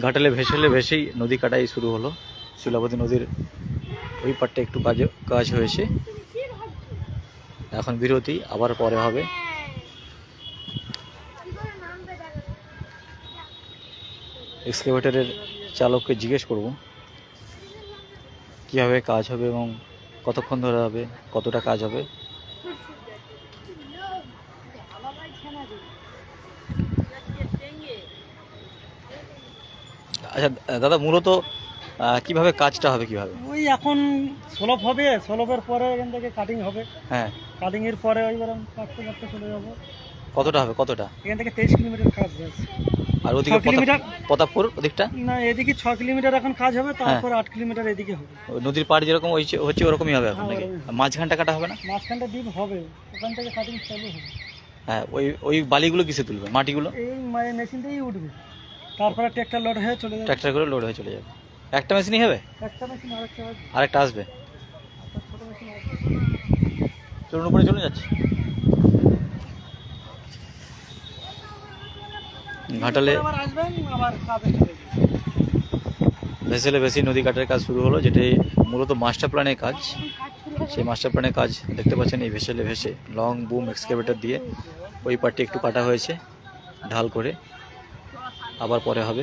ঘাটালে ভেসেলে ভেসেই নদী কাটাই শুরু হলো। শিলাবতী নদীর ওই পাটটা একটু কাজ কাজ হয়েছে। এখন বিরতি, আবার পরে হবে। এক্সকেভেটরের চালককে জিজ্ঞেস করব, কীভাবে কাজ হবে এবং কতক্ষণ ধরে হবে, কতটা কাজ হবে? আচ্ছা দাদা মূলত কীভাবে কাজটা হবে কীভাবে? ওই এখন সলভ হবে সলভের পরে এখান থেকে কাটিং হবে। হ্যাঁ। কাটিং এর পরে ওই বরং কাটতে কাটতে চলে যাব। কতটা হবে কতটা? এখান থেকে তেইশ কিলোমিটার কাজ আছে আর ওদিকে কিলোমিটার? প্রতাপ- প্রতাপপুর ওদিকটা? না এদিকে ছ কিলোমিটার এখন কাজ হবে তারপর আট কিলোমিটার এদিকে হবে। নদীর পাড় যেরকম হচ্ছে ওরকমই হবে এখন হ্যাঁ, নাকি। আর মাঝখানটা কাটা হবে না? মাঝখানটা ডিপ হবে ওখান থেকে কাটিং চালু হবে। হ্যাঁ ওই ওই বালিগুলো কিসে তুলবে? মাটিগুলো? এই মেশিন দিয়েই উঠবে। তারপরে ট্রেক্টর লোড হয়ে চলে যাবে। ট্রাক্টর করে লোড হয়ে চলে যাবে। একটা মেশিনই হবে? একটা মেশিন আরেকটা আরেকটা আসবে? আসবে চলুন উপরে চলে যাচ্ছে। ঘাটালে আবার আসবেন আবার কাজে চলে যাবে ভেসেলে বেশি নদী কাটার কাজ শুরু হলো যেটি মূলত মাস্টার প্ল্যানের কাজ। সেই মাস্টার প্ল্যানের কাজ দেখতে পাচ্ছেন এই ভেসেলে ভেসে লং বুম এক্সকেভেটর দিয়ে ওই পার্টটি একটু কাটা হয়েছে ঢাল করে। আবার পরে হবে।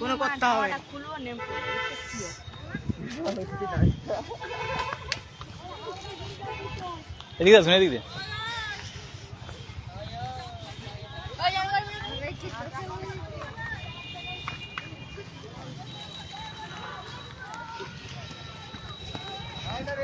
কোনো হবে এদিকে আসুন এদিকে